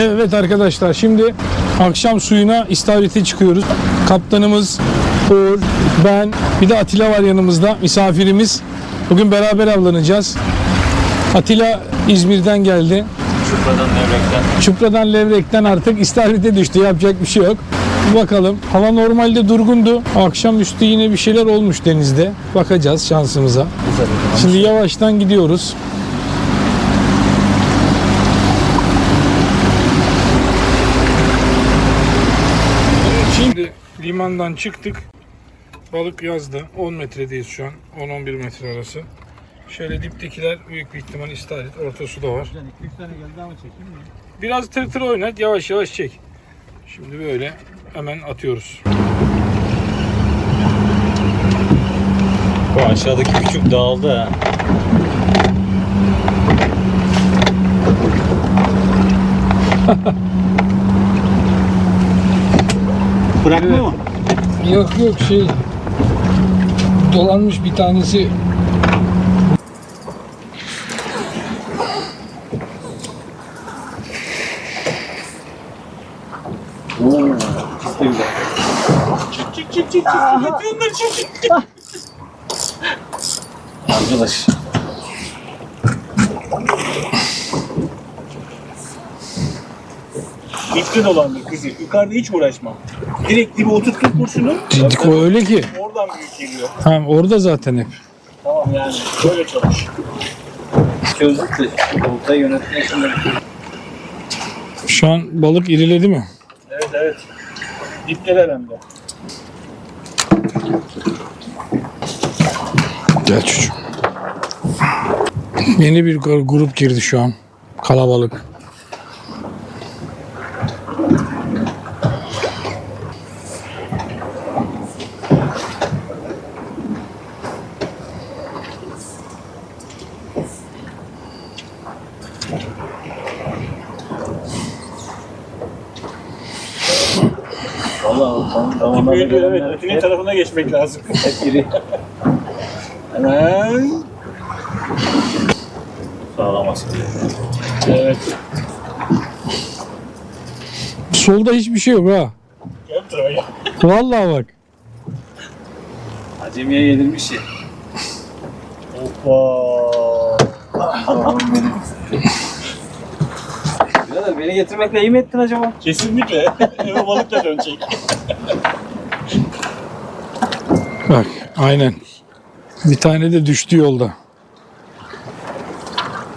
Evet arkadaşlar şimdi akşam suyuna istavrite çıkıyoruz. Kaptanımız Uğur, ben, bir de Atilla var yanımızda misafirimiz. Bugün beraber avlanacağız. Atilla İzmir'den geldi. Çupradan devrekten. Çupradan levrekten artık istavrite düştü. Yapacak bir şey yok. Bakalım. Hava normalde durgundu. Akşamüstü yine bir şeyler olmuş denizde. Bakacağız şansımıza. Şimdi yavaştan gidiyoruz. Şimdi limandan çıktık. Balık yazdı. 10 metredeyiz şu an. 10-11 metre arası. Şöyle diptekiler büyük bir ihtimal istavrit. Orta su da var. 2-3 tane geldi ama çekeyim mi? Biraz tır tır oynat, yavaş yavaş çek. Şimdi böyle hemen atıyoruz. Bu aşağıdaki küçük dağıldı ha. Bırakma mı? Yok yok şey dolanmış bir tanesi. Çık çık çık çık çık. Onları çık çık. Arkadaş. Dipte dolandır kızı. Yukarıda hiç uğraşma. Direkt dibe oturttuk kurşunu. Dik o öyle ki. Oradan büyük geliyor. Ha, orada zaten hep. Tamam yani. Böyle çalış. Çözdük de olta yönetmek için de Şu an balık iriledi mi? Evet evet. Dipteler hem de. Gel çocuğum. Yeni bir gru- grup girdi şu an. Kalabalık. Tamam tamam. Büyüdü evet. Ötünün tarafına geçmek lazım. Hep iri. Hemen. Sağlam aslında. Evet. Solda hiçbir şey yok ha. Gel buraya. Vallahi bak. Acemiye yedirmiş ya. Hoppa. Birader beni getirmekle iyi mi ettin acaba? Kesinlikle. Eve balıkla dönecek. Bak aynen. Bir tane de düştü yolda.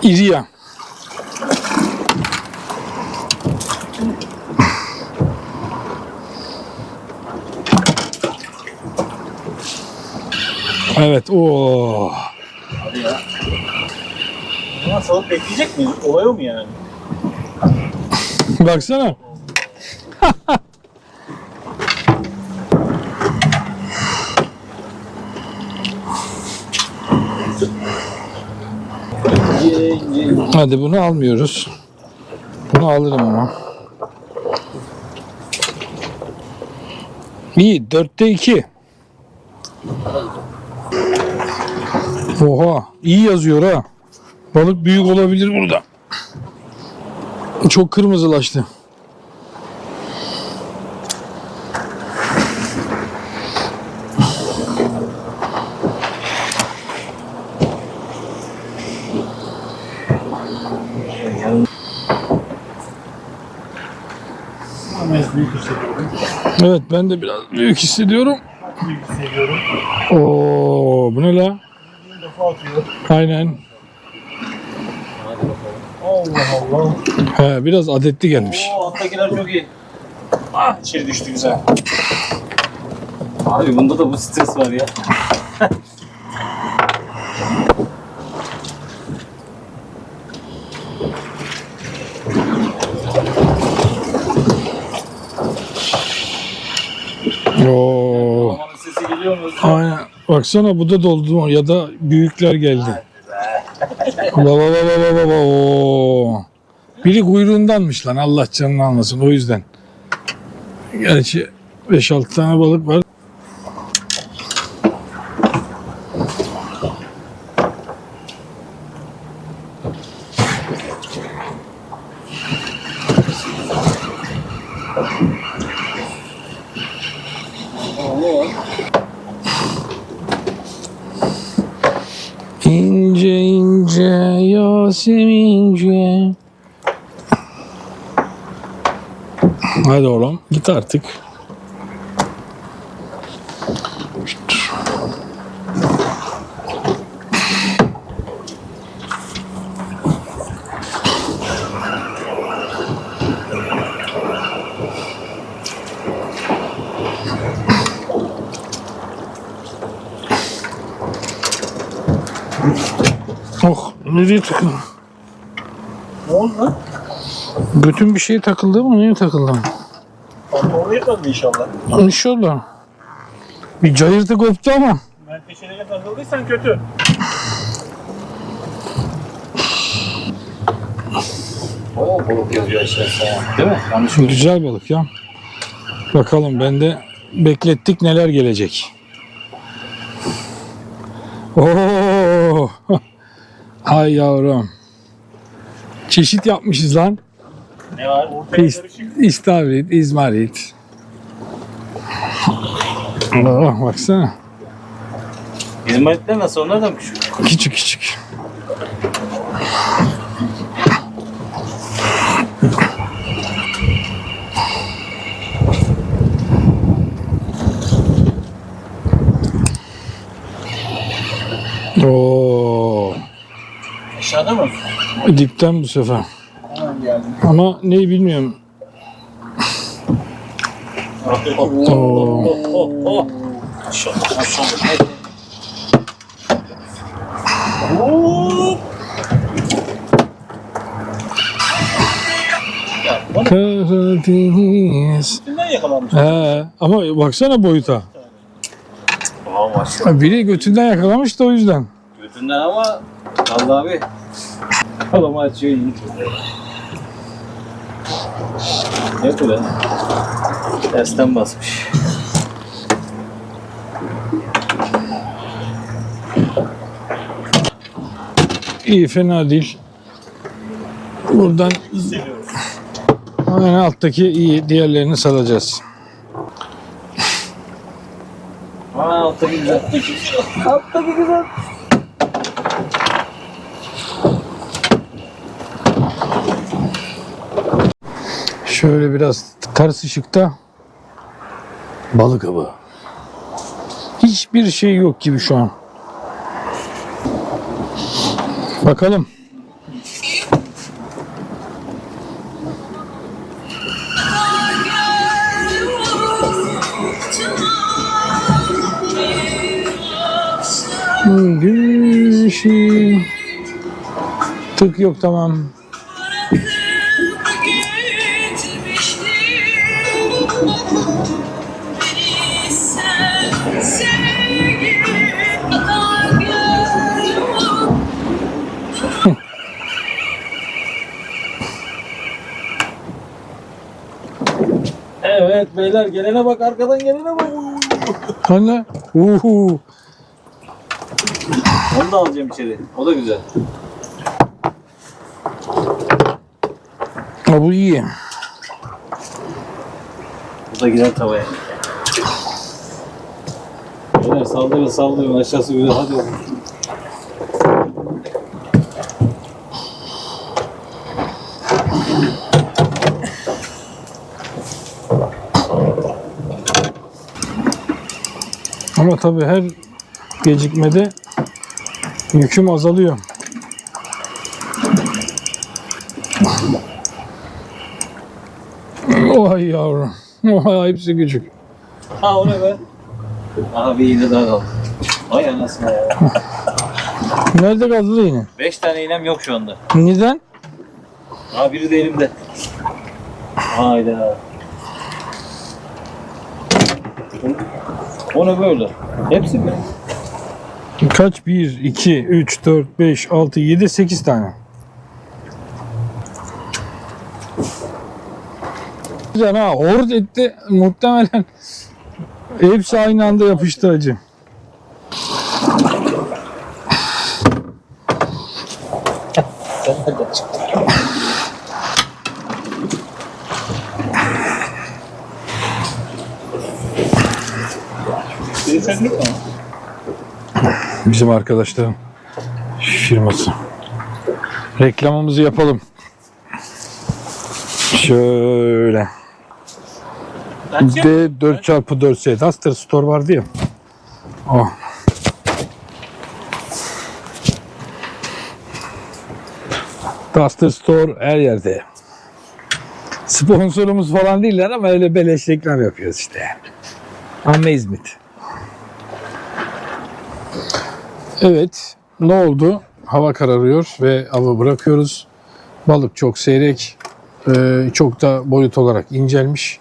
İri ya. Evet. Oo. Hadi ya. Ama salıp bekleyecek miyiz? Olay o mu yani? Baksana. Hadi bunu almıyoruz. Bunu alırım ama. İyi. Dörtte iki. Oha. iyi yazıyor ha. Balık büyük olabilir burada. Çok kırmızılaştı. Evet ben de biraz büyük hissediyorum. Büyük hissediyorum. Oo bu ne la? Aynen. Allah Allah. He, biraz adetli gelmiş. Oo alttakiler çok iyi. Ah içeri düştü güzel. Abi bunda da bu stres var ya. Oo. Amanın sesi geliyor mu? Aynen. Baksana bu da doldu ya da büyükler geldi. Baba baba baba baba. Oo. Biri kuyruğundanmış lan Allah canını almasın o yüzden. Gerçi 5-6 tane balık var. İnce ince. Hadi oğlum git artık. Oh nereye takıldı? Ne oldu lan? Bütün bir şey takıldı mı? Niye takıldı? Pantolonu yıkadın inşallah. İnşallah. Bir cayırtı koptu ama. Ben peşine takıldıysan kötü. Oo balık yazıyor aşağısı. Değil mi? Yanlış? Güzel balık ya. Bakalım ben de beklettik neler gelecek. Oo! Ay yavrum. Çeşit yapmışız lan. Ne var? İst-. İstavrit, İzmarit. Oh, baksana. İzmaritler nasıl? Onlar da mı küçük? Küçük küçük. Oo, Aşağıda mı? dipten bu sefer. Ama neyi bilmiyorum. Oo. Karadeniz. yakalanmış. He, ama baksana boyuta. Biri götünden yakalamış da o yüzden. Götünden ama Allah abi. Kalama açıyor iyi. Ne bu lan? Tersten basmış. İyi fena değil. Buradan hemen alttaki iyi diğerlerini salacağız. Aa alttaki güzel. Alttaki güzel. Şöyle biraz ters ışıkta balık avı. Hiçbir şey yok gibi şu an. Bakalım. Güneşi. Tık yok tamam. Beyler gelene bak arkadan gelene bak. Anne. Uhu. Onu da alacağım içeri. O da güzel. Ha, bu iyi. Bu da gider tavaya. Beyler saldırın saldırın aşağısı güzel hadi Ama tabii her gecikmede yüküm azalıyor. Oy yavrum. Oy hepsi küçük. Ha o ne be? Aha bir iğne daha kaldı. Ay anasını ya. Nerede kaldı yine? Beş tane iğnem yok şu anda. Neden? Ha biri de elimde. Hayda. O ne böyle? Hepsi mi? Kaç? 1, 2, 3, 4, 5, 6, 7, 8 tane. Güzel ha. Hord etti. Muhtemelen hepsi aynı anda yapıştı acı. Bizim arkadaşların firması. Reklamımızı yapalım. Şöyle. D 4x4 Duster Store vardı ya. O. Duster Store her yerde. Sponsorumuz falan değiller ama öyle beleş reklam yapıyoruz işte. Ama Evet, ne oldu? Hava kararıyor ve avı bırakıyoruz. Balık çok seyrek, ee, çok da boyut olarak incelmiş.